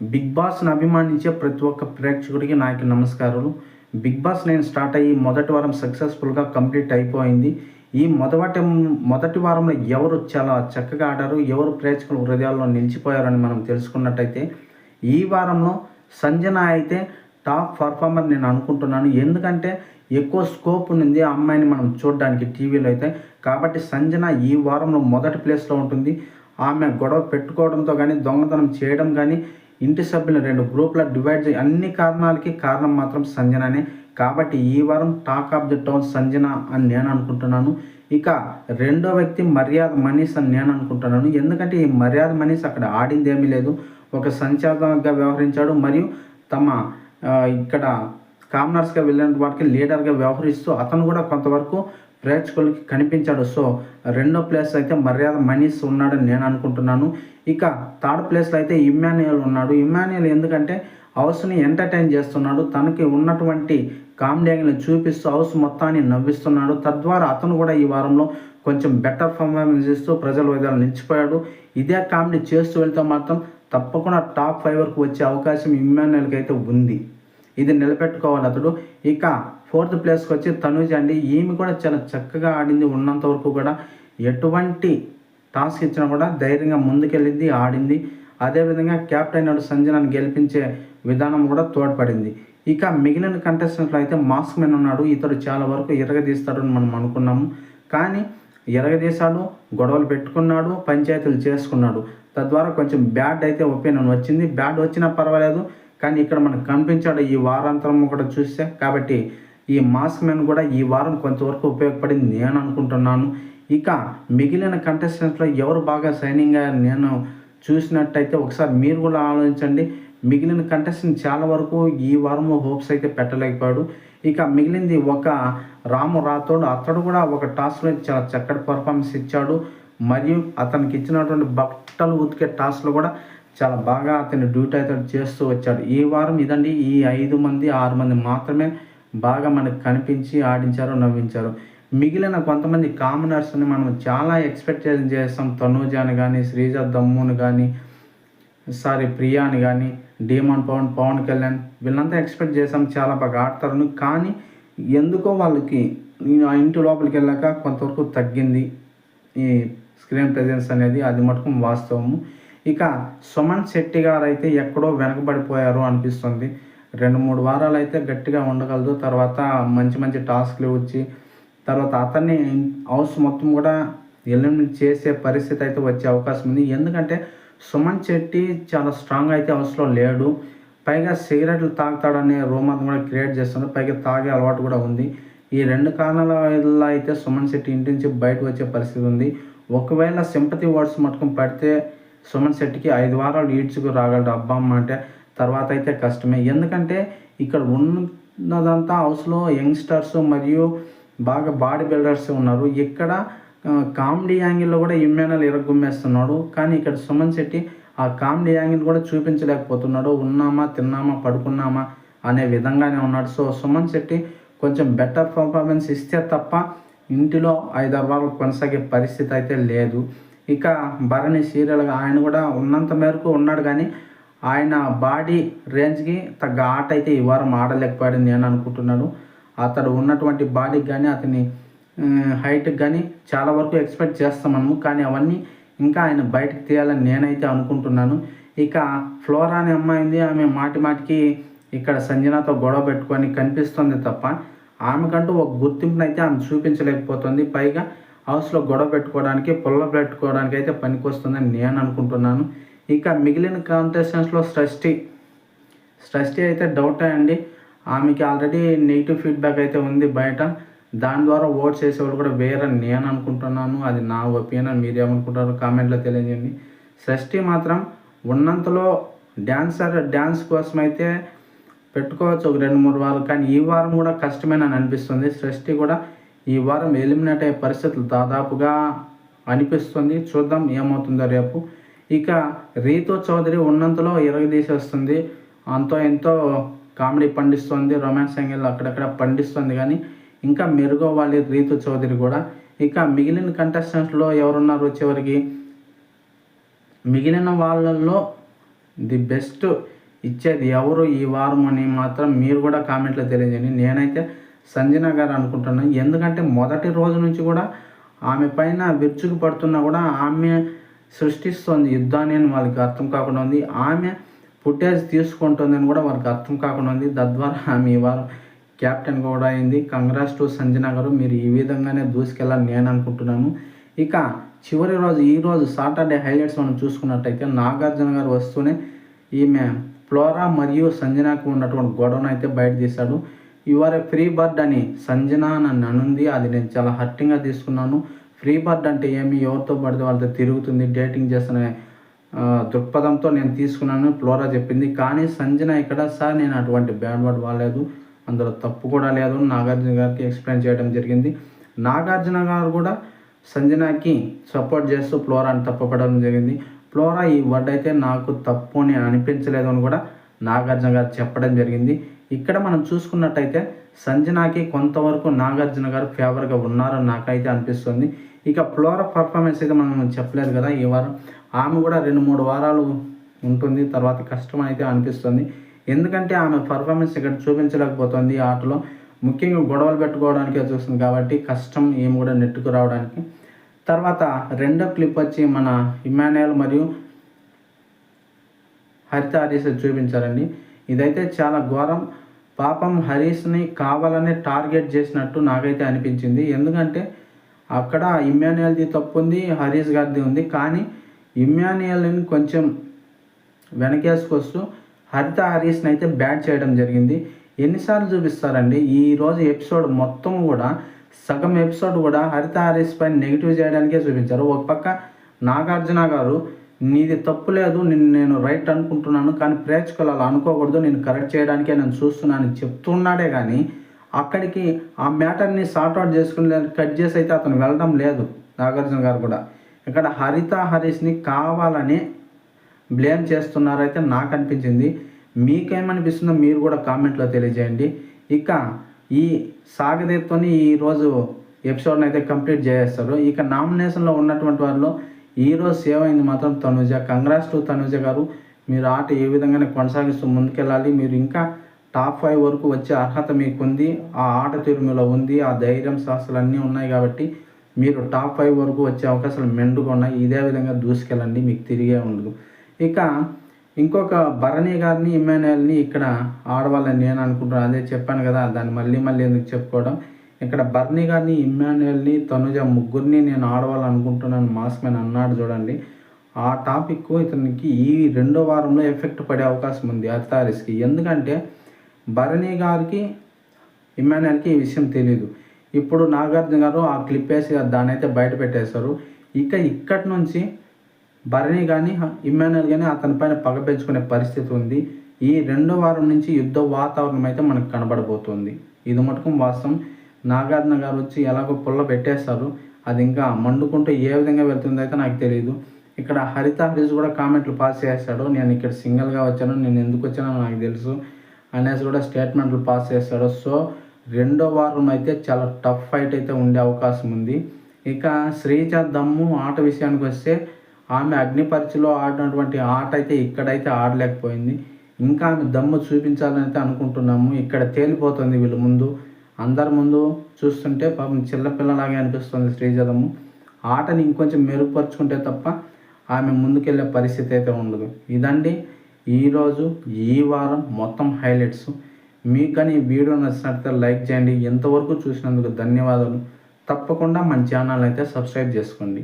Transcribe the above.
Big బాస్ని అభిమానించే ప్రతి ఒక్క ప్రేక్షకుడికి నాకు నమస్కారాలు. బిగ్ బాస్ నేను స్టార్ట్ అయ్యి మొదటి వారం సక్సెస్ఫుల్గా కంప్లీట్ అయిపోయింది. ఈ మొదటి మొదటి వారంలో ఎవరు చాలా చక్కగా ఆడారు ఎవరు ప్రేక్షకుల హృదయాల్లో నిలిచిపోయారని మనం తెలుసుకున్నట్టయితే ఈ వారంలో సంజన అయితే టాప్ పర్ఫార్మర్ నేను అనుకుంటున్నాను. ఎందుకంటే ఎక్కువ స్కోప్ ఉంది ఆ అమ్మాయిని మనం చూడడానికి టీవీలో అయితే. కాబట్టి సంజన ఈ వారంలో మొదటి ప్లేస్లో ఉంటుంది. ఆమె గొడవ పెట్టుకోవడంతో కానీ దొంగతనం చేయడం కానీ ఇంటి సభ్యులను రెండు గ్రూప్ల డివైడ్ చేయ. అన్ని కారణాలకి కారణం మాత్రం సంజననే. కాబట్టి ఈ వారం talk of the town Sanjana అని నేను అనుకుంటున్నాను. ఇక రెండో వ్యక్తి మర్యాద మనీష్ అని నేను అనుకుంటున్నాను. ఎందుకంటే ఈ మర్యాద మనీష్ అక్కడ ఆడింది ఏమీ లేదు. ఒక సంచాలకంగా వ్యవహరించాడు. మరియు తమ ఇక్కడ కామనర్స్గా వెళ్ళిన వాటికి లీడర్గా వ్యవహరిస్తూ అతను కూడా కొంతవరకు ప్రేక్షకులకి కనిపించాడు. సో రెండో ప్లేస్ అయితే మర్యాద మనీష్ ఉన్నాడని నేను అనుకుంటున్నాను. ఇక థర్డ్ ప్లేస్లో అయితే ఇమ్మాన్యుయల్ ఉన్నాడు. ఇమ్మాన్యుయల్ ఎందుకంటే హౌస్ని ఎంటర్టైన్ చేస్తున్నాడు. తనకి ఉన్నటువంటి కామెడీ యాంగిల్ని చూపిస్తూ హౌస్ మొత్తాన్ని నవ్విస్తున్నాడు. తద్వారా అతను కూడా ఈ వారంలో కొంచెం బెటర్ పర్ఫార్మెన్స్ ఇస్తూ ప్రజల వైద్యాలు నిలిచిపోయాడు. ఇదే కామెడీ చేస్తూ వెళ్తే మాత్రం తప్పకుండా టాప్ ఫైవ్ వరకు వచ్చే అవకాశం ఇమ్మాన్యుయల్కి అయితే ఉంది. ఇది నిలబెట్టుకోవాలి అతడు. ఇక ఫోర్త్ ప్లేస్కి వచ్చి తనుజ్ అండి. ఈమె కూడా చాలా చక్కగా ఆడింది. ఉన్నంత వరకు కూడా ఎటువంటి టాస్క్ ఇచ్చినా కూడా ధైర్యంగా ముందుకెళ్ళింది ఆడింది. అదేవిధంగా క్యాప్టెన్ అయిన సంజనాన్ని గెలిపించే విధానం కూడా తోడ్పడింది. ఇక మిగిలిన కంటెస్టెంట్లో అయితే మాస్క్ మెన్ ఉన్నాడు. ఇతడు చాలా వరకు ఎరగదీస్తాడని మనం అనుకున్నాము. కానీ ఎరగదీశాడు గొడవలు పెట్టుకున్నాడు పంచాయతీలు చేసుకున్నాడు. తద్వారా కొంచెం బ్యాడ్ అయితే ఒపీనియన్ వచ్చింది. బ్యాడ్ వచ్చినా పర్వాలేదు. కానీ ఇక్కడ మనకు కనిపించాడు ఈ వారాంతరం కూడా చూస్తే. కాబట్టి ఈ మాస్క్ మ్యాన్ కూడా ఈ వారం కొంతవరకు ఉపయోగపడింది. నేను అనుకుంటున్నాను. ఇక మిగిలిన కంటెస్టెంట్స్లో ఎవరు బాగా షైనింగ్గా నేను చూసినట్టయితే ఒకసారి మీరు కూడా ఆలోచించండి. మిగిలిన కంటెస్టెంట్ చాలా వరకు ఈ వారం హోప్స్ అయితే పెట్టలేకపోయాడు. ఇక మిగిలింది ఒక రాము రాథోడ్. అతడు కూడా ఒక టాస్క్లో చాలా చక్కటి పర్ఫార్మెన్స్ ఇచ్చాడు. మరియు అతనికి ఇచ్చినటువంటి బట్టలు ఉతికే టాస్క్లో కూడా చాలా బాగా అతని డ్యూటీ అయితే చేస్తూ వచ్చాడు. ఈ వారం ఇదండి. ఈ ఐదు మంది ఆరు మంది మాత్రమే బాగా మనకు కనిపించి ఆడించారు నవ్వించారు. మిగిలిన కొంతమంది కామనర్స్ని మనం చాలా ఎక్స్పెక్ట్ చేస్తాం. తనూజాని కానీ శ్రీజ దమ్ముని కానీ సారీ ప్రియాని కానీ డీమాన్ పవన్ పవన్ కళ్యాణ్ వీళ్ళంతా ఎక్స్పెక్ట్ చేసాం చాలా బాగా ఆడతారని. కానీ ఎందుకో వాళ్ళకి నేను ఆ ఇంటి లోపలికి వెళ్ళాక కొంతవరకు తగ్గింది ఈ స్క్రీన్ ప్రెజెన్స్ అనేది. అది మటుకు వాస్తవము. ఇక సుమన్ శెట్టి గారు అయితే ఎక్కడో వెనకబడిపోయారు అనిపిస్తుంది. రెండు మూడు వారాలు అయితే గట్టిగా ఉండగలదు. తర్వాత మంచి మంచి టాస్క్లు వచ్చి తర్వాత అతన్ని హౌస్ మొత్తం కూడా ఎలిమినేట్ చేసే పరిస్థితి అయితే వచ్చే అవకాశం ఉంది. ఎందుకంటే సుమన్ శెట్టి చాలా స్ట్రాంగ్ అయితే హౌస్లో లేడు. పైగా సిగరెట్లు తాగుతాడనే రూమర్ కూడా క్రియేట్ చేస్తున్నాడు పైగా తాగే అలవాటు కూడా ఉంది. ఈ రెండు కారణాల వల్ల అయితే సుమన్ శెట్టి ఇంటి నుంచి బయటకు వచ్చే పరిస్థితి ఉంది. ఒకవేళ సింపతి వర్డ్స్ మటుకు పడితే సుమన్ శెట్టికి ఐదు వారాలు ఈడ్చుకు రాగలడు. అబ్బా అమ్మ అంటే తర్వాత అయితే కష్టమే. ఎందుకంటే ఇక్కడ ఉన్నదంతా హౌస్లో యంగ్స్టర్స్ మరియు బాగా బాడీ బిల్డర్స్ ఉన్నారు. ఇక్కడ కామెడీ యాంగిల్లో కూడా ఇమ్మానల్ ఇరగొమ్మేస్తున్నాడు. కానీ ఇక్కడ సుమన్ శెట్టి ఆ కామెడీ యాంగిల్ కూడా చూపించలేకపోతున్నాడు. ఉన్నామా తిన్నామా పడుకున్నామా అనే విధంగానే ఉన్నాడు. సో సుమన్ శెట్టి కొంచెం బెటర్ పర్ఫార్మెన్స్ ఇస్తే తప్ప ఇంటిలో హైదరాబాద్ కొనసాగే పరిస్థితి అయితే లేదు. ఇక భరణి సీరియల్గా ఆయన కూడా ఉన్నంత మేరకు ఉన్నాడు. కానీ ఆయన బాడీ రేంజ్కి తగ్గ ఆట అయితే ఈ వారం ఆడలేకపోయాడని నేను అనుకుంటున్నాను. అతడు ఉన్నటువంటి బాడీకి కానీ అతని హైట్కి కానీ చాలా వరకు ఎక్స్పెక్ట్ చేస్తాం మనము. కానీ అవన్నీ ఇంకా ఆయన బయటకు తీయాలని నేనైతే అనుకుంటున్నాను. ఇక ఫ్లోరా అనే అమ్మాయింది ఆమె మాటి మాటికి ఇక్కడ సంజనాతో గొడవ పెట్టుకొని కనిపిస్తుంది తప్ప ఆమెకంటూ ఒక గుర్తింపునైతే అయితే ఆమె చూపించలేకపోతుంది. పైగా హౌస్లో గొడవ పెట్టుకోవడానికి పొల్ల పెట్టుకోవడానికి అయితే పనికొస్తుందని నేను అనుకుంటున్నాను. ఇక మిగిలిన కాంటెస్టెంట్స్లో సృష్టి. సృష్టి అయితే డౌటే అండి. ఆమెకి ఆల్రెడీ నెగిటివ్ ఫీడ్బ్యాక్ అయితే ఉంది బయట. దాని ద్వారా ఓట్ వేసేవాళ్ళు కూడా వేరని నేను అనుకుంటున్నాను. అది నా ఒపీనియన్ మీరేమనుకుంటారో కామెంట్లో తెలియజేయండి. సృష్టి మాత్రం ఉన్నంతలో డ్యాన్సర్ డ్యాన్స్ కోసం అయితే పెట్టుకోవచ్చు ఒక రెండు మూడు వారాలు. కానీ ఈ వారం కూడా కష్టమేనని అనిపిస్తుంది. సృష్టి కూడా ఈ వారం ఎలిమినేట్ అయ్యే పరిస్థితులు దాదాపుగా అనిపిస్తుంది. చూద్దాం ఏమవుతుందో రేపు. ఇక రీతు చౌదరి ఉన్నంతలో ఇరగదీసేస్తుంది అంతో ఎంతో కామెడీ పండిస్తుంది రొమాన్స్ యాంగిల్ అక్కడక్కడ పండిస్తుంది కానీ ఇంకా మెరుగవ్వాలి రీతు చౌదరి కూడా. ఇక మిగిలిన కంటెస్టెంట్స్లో ఎవరున్నారు వచ్చేవరకు మిగిలిన వాళ్ళల్లో ది బెస్ట్ ఇచ్చేది ఎవరు ఈ వారం అని మాత్రం మీరు కూడా కామెంట్లో తెలియజేయండి. నేనైతే సంజన గారు అనుకుంటున్నాను. ఎందుకంటే మొదటి రోజు నుంచి కూడా ఆమె పైన విరుచుకు పడుతున్నా కూడా ఆమె సృష్టిస్తుంది. యుద్ధాన్ని అని వాళ్ళకి అర్థం కాకుండా ఉంది. ఆమె ఫుటేజ్ తీసుకుంటుందని కూడా వాళ్ళకి అర్థం కాకుండా ఉంది. తద్వారా ఆమె వారు క్యాప్టెన్ కూడా అయింది. కంగ్రాస్ టు సంజన గారు. మీరు ఈ విధంగానే దూసుకెళ్ళాలి నేను అనుకుంటున్నాను. ఇక చివరి రోజు ఈ రోజు సాటర్డే హైలైట్స్ మనం చూసుకున్నట్టయితే నాగార్జున గారు వస్తూనే ఈమె ఫ్లోరా మరియు సంజనాకు ఉన్నటువంటి గొడవను అయితే బయట తీశాడు. యువర్ ఏ ఫ్రీ బర్డ్ అని సంజన నన్ను అనుంది. అది నేను చాలా హర్టింగ్గా తీసుకున్నాను. ఫ్రీ బర్డ్ అంటే ఏమి? ఎవరితో పడితే వాళ్ళతో తిరుగుతుంది డేటింగ్ చేస్తున్న దృక్పథంతో నేను తీసుకున్నాను ఫ్లోరా చెప్పింది. కానీ సంజన ఇక్కడ సార్ నేను అటువంటి బ్యాడ్ వర్డ్ వాడలేదు. అందులో తప్పు కూడా లేదు. నాగార్జున గారికి ఎక్స్ప్లెయిన్ చేయడం జరిగింది. నాగార్జున గారు కూడా సంజనాకి సపోర్ట్ చేస్తూ ఫ్లోరాని తప్పపడడం జరిగింది. ఫ్లోరా ఈ వర్డ్ అయితే నాకు తప్పు అని అనిపించలేదు అని కూడా నాగార్జున గారు చెప్పడం జరిగింది. ఇక్కడ మనం చూసుకున్నట్టయితే సంజనాకి కొంతవరకు నాగార్జున గారు ఫేవర్గా ఉన్నారని నాకైతే అనిపిస్తుంది. ఇక ఫ్లోరా పర్ఫార్మెన్స్ అయితే మనం చెప్పలేదు కదా ఈ వారం. ఆమె కూడా రెండు మూడు వారాలు ఉంటుంది తర్వాత కష్టం అయితే అనిపిస్తుంది. ఎందుకంటే ఆమె పర్ఫార్మెన్స్ ఇక్కడ చూపించలేకపోతుంది ఆటలో. ముఖ్యంగా గొడవలు పెట్టుకోవడానికే చూస్తుంది కాబట్టి కష్టం ఏమి కూడా నెట్టుకు రావడానికి. తర్వాత రెండో క్లిప్ వచ్చి మన ఇమాన్యుయల్ మరియు హరిత హరీష్ చూపించారండి. ఇదైతే చాలా ఘోరం. పాపం హరీష్ని కావాలనే టార్గెట్ చేసినట్టు నాకైతే అనిపించింది. ఎందుకంటే అక్కడ ఇమ్మాన్యుయల్ది తప్పు ఉంది హరీష్ గారిది ఉంది. కానీ ఇమ్మాన్యుయల్ని కొంచెం వెనకేసుకొస్తూ హరిత హరీష్ని అయితే బ్యాట్ చేయడం జరిగింది. ఎన్నిసార్లు చూపిస్తారండి? ఈ రోజు ఎపిసోడ్ మొత్తం కూడా సగం ఎపిసోడ్ కూడా హరిత హరీష్ పైన నెగిటివ్ చేయడానికే చూపించారు. ఒక పక్క నాగార్జున గారు నీది తప్పు లేదు నిన్ను నేను రైట్ అనుకుంటున్నాను కానీ ప్రేక్షకులు అలా అనుకోకూడదు నేను కరెక్ట్ చేయడానికే నేను చూస్తున్నాను చెప్తున్నాడే కానీ అక్కడికి ఆ మ్యాటర్ని సార్ట్అవుట్ చేసుకుని కట్ చేసి అయితే అతను వెళ్ళడం లేదు నాగార్జున గారు కూడా. ఇక్కడ హరిత హరీష్ని కావాలని బ్లేమ్ చేస్తున్నారైతే నాకు అనిపించింది. మీకేమనిపిస్తుందో మీరు కూడా కామెంట్లో తెలియజేయండి. ఇక ఈ సాగదీప్తోని ఈరోజు ఎపిసోడ్ని అయితే కంప్లీట్ చేసేస్తారు. ఇక నామినేషన్లో ఉన్నటువంటి వారిలో ఈరోజు సేవ్ అయింది మాత్రం తనుజ. కంగ్రాస్ టు తనుజ గారు. మీరు ఆట ఏ విధంగానే కొనసాగిస్తూ ముందుకెళ్ళాలి. మీరు ఇంకా టాప్ ఫైవ్ వరకు వచ్చే అర్హత మీకు ఉంది ఆ ఆట తీరు మీలో ఉంది. ఆ ధైర్యం సాహసాలు అన్నీ ఉన్నాయి కాబట్టి మీరు టాప్ ఫైవ్ వరకు వచ్చే అవకాశాలు మెండుగా ఉన్నాయి. ఇదే విధంగా దూసుకెళ్ళండి. మీకు తిరిగే ఉండదు ఇక ఇంకొక భరణి గారిని ఇమ్మాన్యుయల్ని ఇక్కడ ఆడవాళ్ళని నేను అనుకుంటున్నాను. అదే చెప్పాను కదా దాన్ని మళ్ళీ మళ్ళీ ఎందుకు చెప్పుకోవడం? ఇక్కడ బర్నీ గారిని ఇమ్మాన్యుయల్ని తనుజ ముగ్గురిని నేను ఆడవాలనుకుంటున్నాను. మాస్ మ్యాన్ అన్నాడు చూడండి. ఆ టాపిక్ ఇతనికి ఈ రెండో వారంలో ఎఫెక్ట్ పడే అవకాశం ఉంది అర్థారిస్కి ఎందుకంటే భరణి గారికి ఇమ్మాన్యుయల్కి ఈ విషయం తెలియదు ఇప్పుడు నాగార్జున గారు ఆ క్లిప్ వేసి దాన్ని అయితే బయట పెట్టేశారు. ఇక ఇక్కడి నుంచి భరణి కానీ ఇమ్మాన్యుయల్ కానీ అతని పైన పగ పెంచుకునే పరిస్థితి ఉంది. ఈ రెండో వారం నుంచి యుద్ధ వాతావరణం అయితే మనకు కనబడబోతుంది. ఇది మటుకు వాస్తవం. నాగార్జున గారు వచ్చి ఎలాగో పుల్ల పెట్టేస్తారు. అది ఇంకా మండుకుంటూ ఏ విధంగా వెళ్తుందో అయితే నాకు తెలియదు ఇక్కడ హరిత హరీష్ కూడా కామెంట్లు పాస్ చేస్తాడు. నేను ఇక్కడ సింగిల్గా వచ్చాను. నేను ఎందుకు వచ్చానో నాకు తెలుసు. అనేసి కూడా స్టేట్మెంట్లు పాస్ చేస్తాడు. సో రెండో వారం అయితే చాలా టఫ్ ఫైట్ అయితే ఉండే అవకాశం ఉంది. ఇక శ్రీజ దమ్ము ఆట విషయానికి వస్తే ఆమె అగ్నిపరిచిలో ఆడినటువంటి ఆట అయితే ఇక్కడైతే ఆడలేకపోయింది. ఇంకా ఆమె దమ్ము చూపించాలని అయితే అనుకుంటున్నాము. ఇక్కడ తేలిపోతుంది వీళ్ళ ముందు. అందరి ముందు చూస్తుంటే పాపం చిన్నపిల్లలాగే అనిపిస్తుంది శ్రీజలము. ఆటని ఇంకొంచెం మెరుగుపరుచుకుంటే తప్ప ఆమె ముందుకెళ్ళే పరిస్థితి అయితే ఉండదు. ఇదండి ఈరోజు ఈ వారం మొత్తం హైలైట్స్. మీకు కానీ ఈ వీడియో నచ్చినట్లయితే లైక్ చేయండి. ఎంతవరకు చూసినందుకు ధన్యవాదాలు. తప్పకుండా మన ఛానల్ అయితే సబ్స్క్రైబ్ చేసుకోండి.